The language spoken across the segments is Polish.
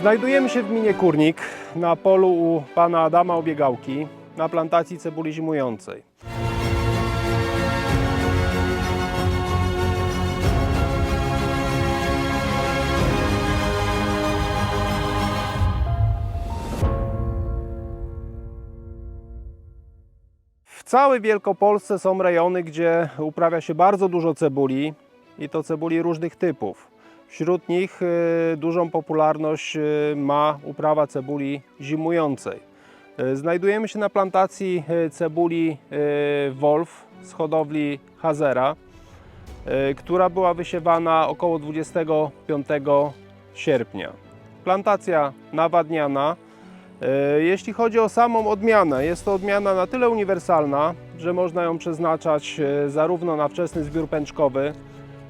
Znajdujemy się w gminie Kurnik na polu u pana Adama Obiegałki na plantacji cebuli zimującej. W całej Wielkopolsce są rejony, gdzie uprawia się bardzo dużo cebuli i to cebuli różnych typów. Wśród nich y, dużą popularność y, ma uprawa cebuli zimującej. Y, Znajdujemy się na plantacji cebuli Wolf z hodowli Hazera, która była wysiewana około 25 sierpnia. Plantacja nawadniana. Jeśli chodzi o samą odmianę, jest to odmiana na tyle uniwersalna, że można ją przeznaczać zarówno na wczesny zbiór pęczkowy,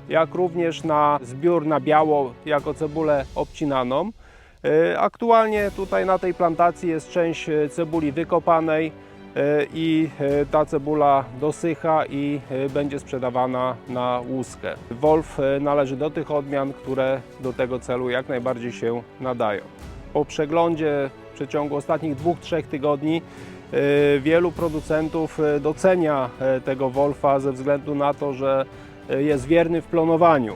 jak również na zbiór na biało jako cebulę obcinaną. E, Aktualnie tutaj na tej plantacji jest część e, cebuli wykopanej e, i ta cebula dosycha i będzie sprzedawana na łuskę. Wolf należy do tych odmian, które do tego celu jak najbardziej się nadają. Po przeglądzie w przeciągu ostatnich dwóch, trzech tygodni wielu producentów docenia tego Wolfa ze względu na to, że jest wierny w plonowaniu.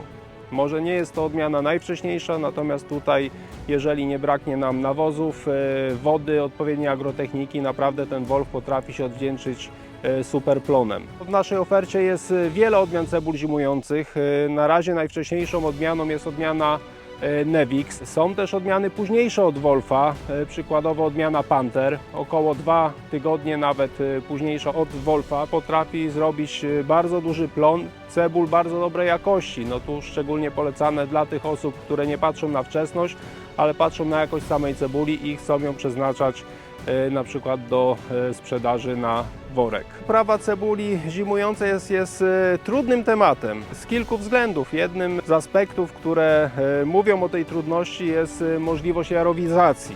Może nie jest to odmiana najwcześniejsza, natomiast tutaj, jeżeli nie braknie nam nawozów, e, wody, odpowiedniej agrotechniki, naprawdę ten Wolf potrafi się odwdzięczyć e, super plonem. W naszej ofercie jest e, wiele odmian cebul zimujących. E, Na razie najwcześniejszą odmianą jest odmiana e, Nevix. Są też odmiany późniejsze od Wolfa, e, przykładowo odmiana Panther. Około dwa tygodnie nawet e, późniejsza od Wolfa potrafi zrobić e, bardzo duży plon cebul bardzo dobrej jakości. No tu szczególnie polecane dla tych osób, które nie patrzą na wczesność, ale patrzą na jakość samej cebuli i chcą ją przeznaczać e, na przykład do e, sprzedaży na worek. Uprawa cebuli zimującej jest, jest e, trudnym tematem z kilku względów. Jednym z aspektów, które e, mówią o tej trudności jest e, możliwość jarowizacji.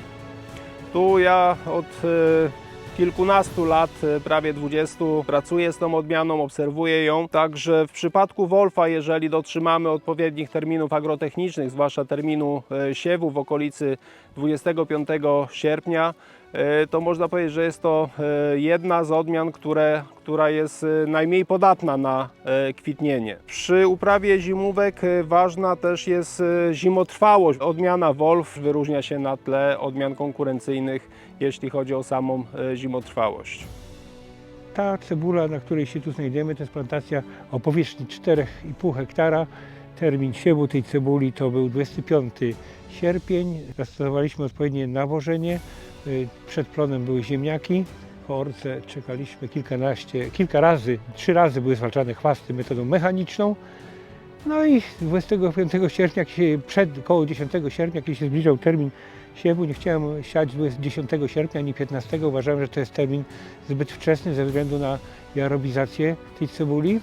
Tu ja od e, kilkunastu lat, e, prawie 20, pracuję z tą odmianą, obserwuję ją. Także w przypadku Wolfa, jeżeli dotrzymamy odpowiednich terminów agrotechnicznych, zwłaszcza terminu e, siewu w okolicy 25 sierpnia, e, to można powiedzieć, że jest to e, jedna z odmian, które, która jest e, najmniej podatna na e, kwitnienie. Przy uprawie zimówek e, ważna też jest e, zimotrwałość. Odmiana Wolf wyróżnia się na tle odmian konkurencyjnych, jeśli chodzi o samą e, zimotrwałość. Ta cebula, na której się tu znajdziemy, to jest plantacja o powierzchni 4,5 hektara. Termin siewu tej cebuli to był 25 sierpień. Zastosowaliśmy odpowiednie nawożenie. Y, Przed plonem były ziemniaki. Po orce czekaliśmy kilkanaście, kilka razy, trzy razy były zwalczane chwasty metodą mechaniczną. No i 25 sierpnia, przed koło 10 sierpnia, kiedy się zbliżał termin siewu, nie chciałem siać 10 sierpnia ani 15. Uważałem, że to jest termin zbyt wczesny ze względu na jarobizację tej cebuli.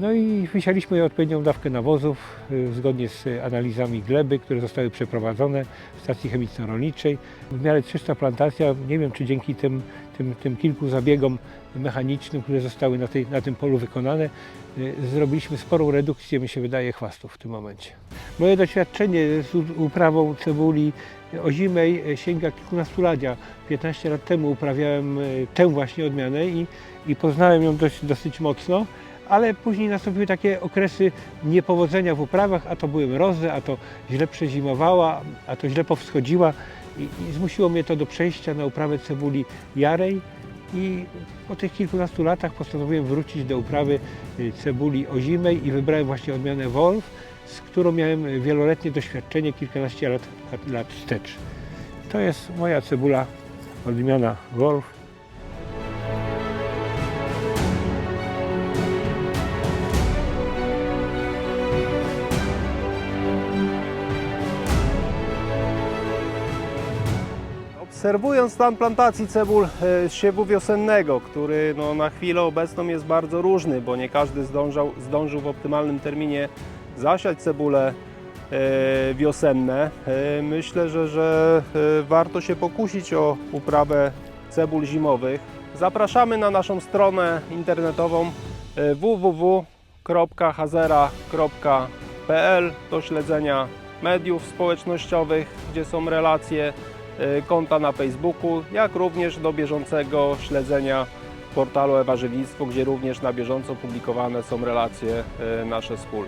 No i wysialiśmy odpowiednią dawkę nawozów y, zgodnie z analizami gleby, które zostały przeprowadzone w stacji chemiczno-rolniczej. W miarę czysta plantacja, nie wiem czy dzięki tym, tym, tym kilku zabiegom mechanicznym, które zostały na, tej, na tym polu wykonane, y, zrobiliśmy sporą redukcję, mi się wydaje, chwastów w tym momencie. Moje doświadczenie z uprawą cebuli ozimej y, sięga kilkunastolecia. 15 lat temu uprawiałem y, tę właśnie odmianę i, i poznałem ją dość, dosyć mocno ale później nastąpiły takie okresy niepowodzenia w uprawach, a to były mrozy, a to źle przezimowała, a to źle powschodziła i, i zmusiło mnie to do przejścia na uprawę cebuli jarej i po tych kilkunastu latach postanowiłem wrócić do uprawy y, cebuli ozimej i wybrałem właśnie odmianę Wolf, z którą miałem wieloletnie doświadczenie, kilkanaście lat, lat, wstecz. To jest moja cebula odmiana Wolf. Obserwując stan plantacji cebul e, z siewu wiosennego, który no, na chwilę obecną jest bardzo różny, bo nie każdy zdążał, zdążył w optymalnym terminie zasiać cebule wiosenne, e, myślę, że, że e, warto się pokusić o uprawę cebul zimowych. Zapraszamy na naszą stronę internetową www.hazera.pl do śledzenia mediów społecznościowych, gdzie są relacje, konta na Facebooku, jak również do bieżącego śledzenia portalu Ewarzywnictwo, gdzie również na bieżąco publikowane są relacje y, nasze pól.